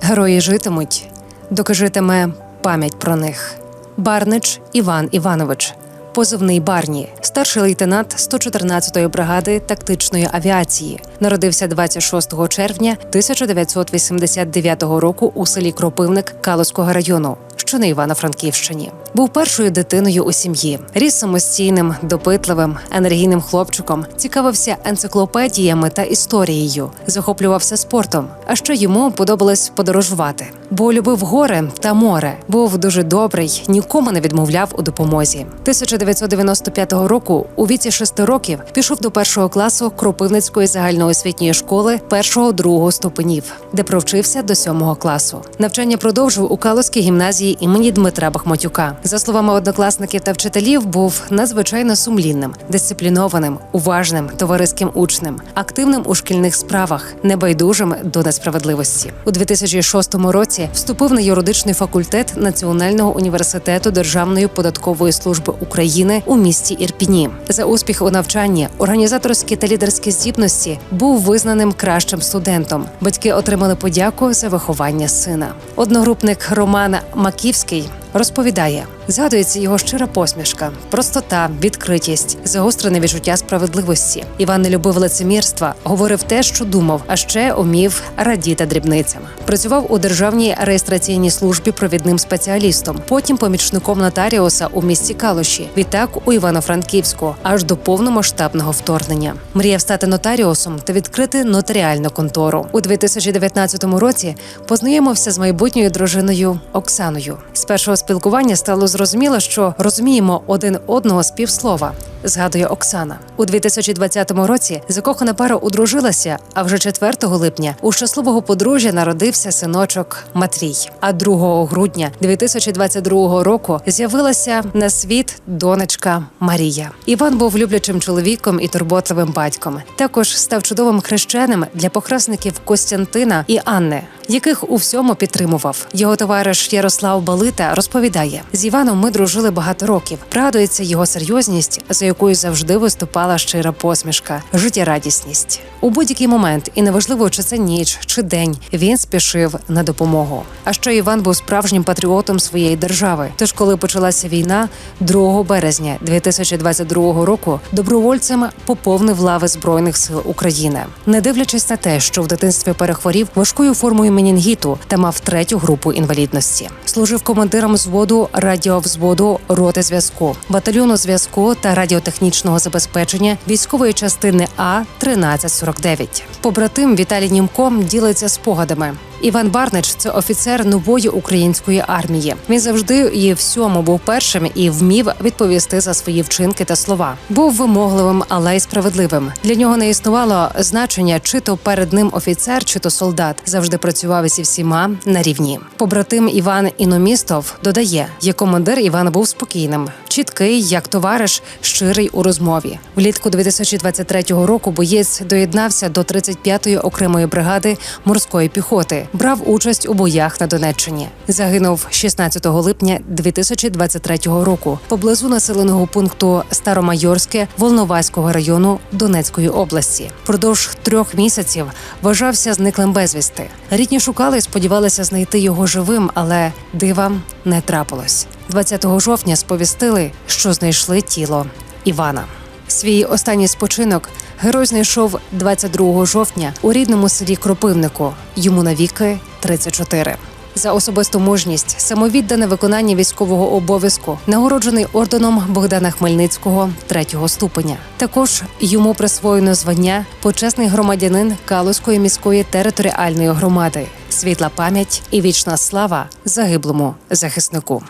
Герої житимуть, доки житиме пам'ять про них. Барнич Іван Іванович, позивний Барні, старший лейтенант 114-ї бригади тактичної авіації, народився 26 червня 1989 року у селі Кропивник Калуського району. Що на Івано-Франківщині був першою дитиною у сім'ї, ріс самостійним, допитливим, енергійним хлопчиком, цікавився енциклопедіями та історією, захоплювався спортом. А ще йому подобалось подорожувати, бо любив гори та море. Був дуже добрий, нікому не відмовляв у допомозі. 1995 року, у віці шести років, пішов до першого класу Кропивницької загальноосвітньої школи першого другого ступенів, де провчився до сьомого класу. Навчання продовжив у Калузькій гімназії імені Дмитра Бахматюка. За словами однокласників та вчителів, був надзвичайно сумлінним, дисциплінованим, уважним, товариським учнем, активним у шкільних справах, небайдужим до несправедливості. У 2006 році вступив на юридичний факультет Національного університету Державної податкової служби України у місті Ірпіні. За успіх у навчанні, організаторські та лідерські здібності був визнаним кращим студентом. Батьки отримали подяку за виховання сина. Одногрупник Романа Маківський розповідає, згадується його щира посмішка, простота, відкритість, загострене відчуття справедливості. Іван не любив лицемірства, говорив те, що думав, а ще умів радіти дрібницям. Працював у державній реєстраційній службі провідним спеціалістом, потім помічником нотаріуса у місті Калуші. Відтак у Івано-Франківську, аж до повномасштабного вторгнення. Мріяв стати нотаріусом та відкрити нотаріальну контору. У 2019 році познайомився з майбутньою дружиною Оксаною. З першого спілкування стало зрозуміло, що розуміємо один одного з півслова. Згадує Оксана у 2020 році. Закохана пара одружилася. А вже 4 липня у щасливого подружжя народився синочок Матрій. А 2 грудня 2022 року з'явилася на світ донечка Марія. Іван був люблячим чоловіком і турботливим батьком. Також став чудовим хрещеним для похресників Костянтина і Анни, яких у всьому підтримував. Його товариш Ярослав Балита розповідає: з Іваном ми дружили багато років. Радується його серйозність, за якою завжди виступала щира посмішка, життєрадісність. У будь-який момент, і неважливо, чи це ніч, чи день, він спішив на допомогу. А ще Іван був справжнім патріотом своєї держави. Тож, коли почалася війна, 2 березня 2022 року добровольцем поповнив лави збройних сил України, не дивлячись на те, що в дитинстві перехворів важкою формою менінгіту та мав третю групу інвалідності. Служив командиром взводу радіовзводу роти зв'язку, батальйону зв'язку та радіотехнічного забезпечення військової частини А 1349 Побратим Віталій Німко ділиться спогадами. Іван Барнич це офіцер нової української армії. Він завжди і всьому був першим і вмів відповісти за свої вчинки та слова. Був вимогливим, але й справедливим. Для нього не існувало значення, чи то перед ним офіцер, чи то солдат. Завжди працював зі всіма на рівні. Побратим Іван Іномістов додає, як командир Іван був спокійним, чіткий, як товариш, щирий у розмові. Влітку 2023 року боєць доєднався до 35-ї окремої бригади морської піхоти брав участь у боях на Донеччині. Загинув 16 липня 2023 року поблизу населеного пункту Старомайорське Волноваського району Донецької області. Продовж трьох місяців вважався зниклим безвісти. Рідні шукали і сподівалися знайти його живим, але дива не трапилось. 20 жовтня сповістили, що знайшли тіло Івана. Свій останній спочинок герой знайшов 22 жовтня у рідному селі Кропивнику. Йому навіки 34. За особисту мужність, самовіддане виконання військового обов'язку, нагороджений орденом Богдана Хмельницького третього ступеня. Також йому присвоєно звання почесний громадянин Калузької міської територіальної громади, світла пам'ять і вічна слава загиблому захиснику.